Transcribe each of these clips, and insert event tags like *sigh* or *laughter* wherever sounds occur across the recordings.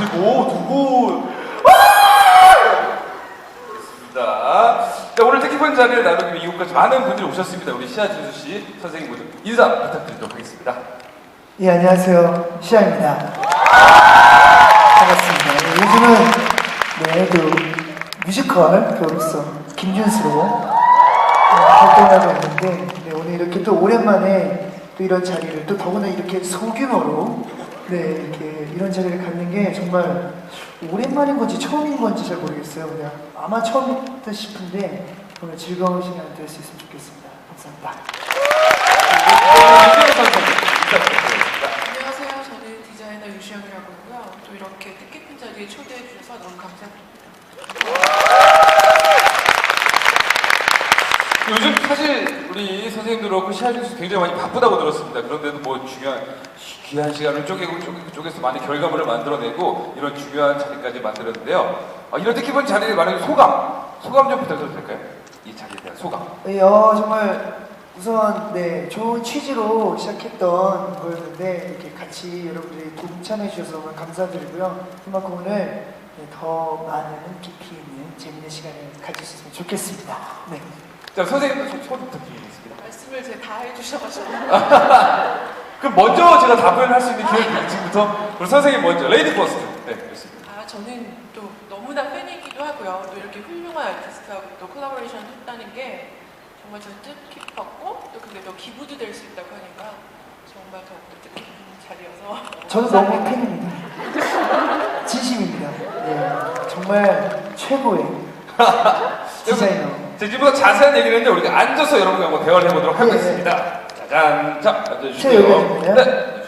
지금 오두고 있습니다. 자, 오늘 테키포인 자리를 나누기 위해 이곳까지 많은 분들이 오셨습니다. 우리 시아 진수 씨 선생님 모두 인사 부탁드리도록 하겠습니다. 예, 안녕하세요. 시아입니다. 반갑습니다. 네, 요즘은, 네, 그, 뮤지컬 교육서 김준수로 네, 활동하고 있는데, 네, 오늘 이렇게 또 오랜만에 또 이런 자리를 또 더구나 이렇게 소규모로 네, 이렇게 이런 자리를 갖는 게 정말 오랜만인 건지 처음인 건지 잘 모르겠어요. 그냥 아마 처음이다 싶은데 오늘 즐거운 시간 될 수 있으면 좋겠습니다. 감사합니다. 안녕하세요. 저는 디자이너 유시영이라고 하고요. 또 이렇게 뜻깊은 자리에 초대해 주셔서 너무 감사드립니다. 요즘 사실 우리 선생님들 그렇고 시아진수 굉장히 많이 바쁘다고 들었습니다. 그런데도 뭐 중요한 귀한 시간을 쪼개고 쪼개고 쪼개서 많은 결과물을 만들어내고 이런 중요한 자리까지 만들었는데요. 아, 이런 뜻깊은 자리를 마련한 소감, 소감 좀 부탁드려도 될까요? 이 자리에 대한 소감. 네, 어, 정말 우선 네 좋은 취지로 시작했던 거였는데 이렇게 같이 여러분들이 동참해 주셔서 정말 감사드리고요. 그만큼 오늘 네, 더 많은 깊이 있는 재밌는 시간을 가질 수 있으면 좋겠습니다. 네. 자, 선생님 손, 손 부탁드리겠습니다. 말씀을 제가 다 해주셔가지고 *laughs* 그럼 먼저 제가 답변을 할 수 있는 기회를 드릴게요. 지금부터 우리 선생님 먼저 레이디 퍼스트. 네, 그렇습니다. 아 저는 또 너무나 팬이기도 하고요. 또 이렇게 훌륭한 아티스트하고 또 콜라보레이션 했다는 게 정말 저는 뜻깊었고 또 그게 또 기부도 될 수 있다고 하니까 정말 더욱더 뜻깊은 자리여서 저도 너무 팬입니다. 진심입니다. 네, 정말 최고의 *laughs* 디자이너. 자, 지금부터 자세한 얘기를 했는데 우리가 앉아서 여러분과 한번 대화를 해보도록 네, 하겠습니다. 짜잔. 자, 제 앉아주시고요. 네.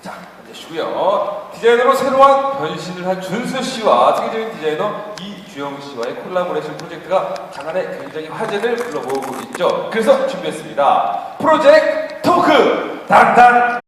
자, 앉으시고요. 디자이너로 새로운 변신을 한 준수 씨와 세계적인 디자이너 이주영 씨와의 콜라보레이션 프로젝트가 장안에 굉장히 화제를 불러모으고 있죠. 그래서 준비했습니다. 프로젝트 토크! 단단!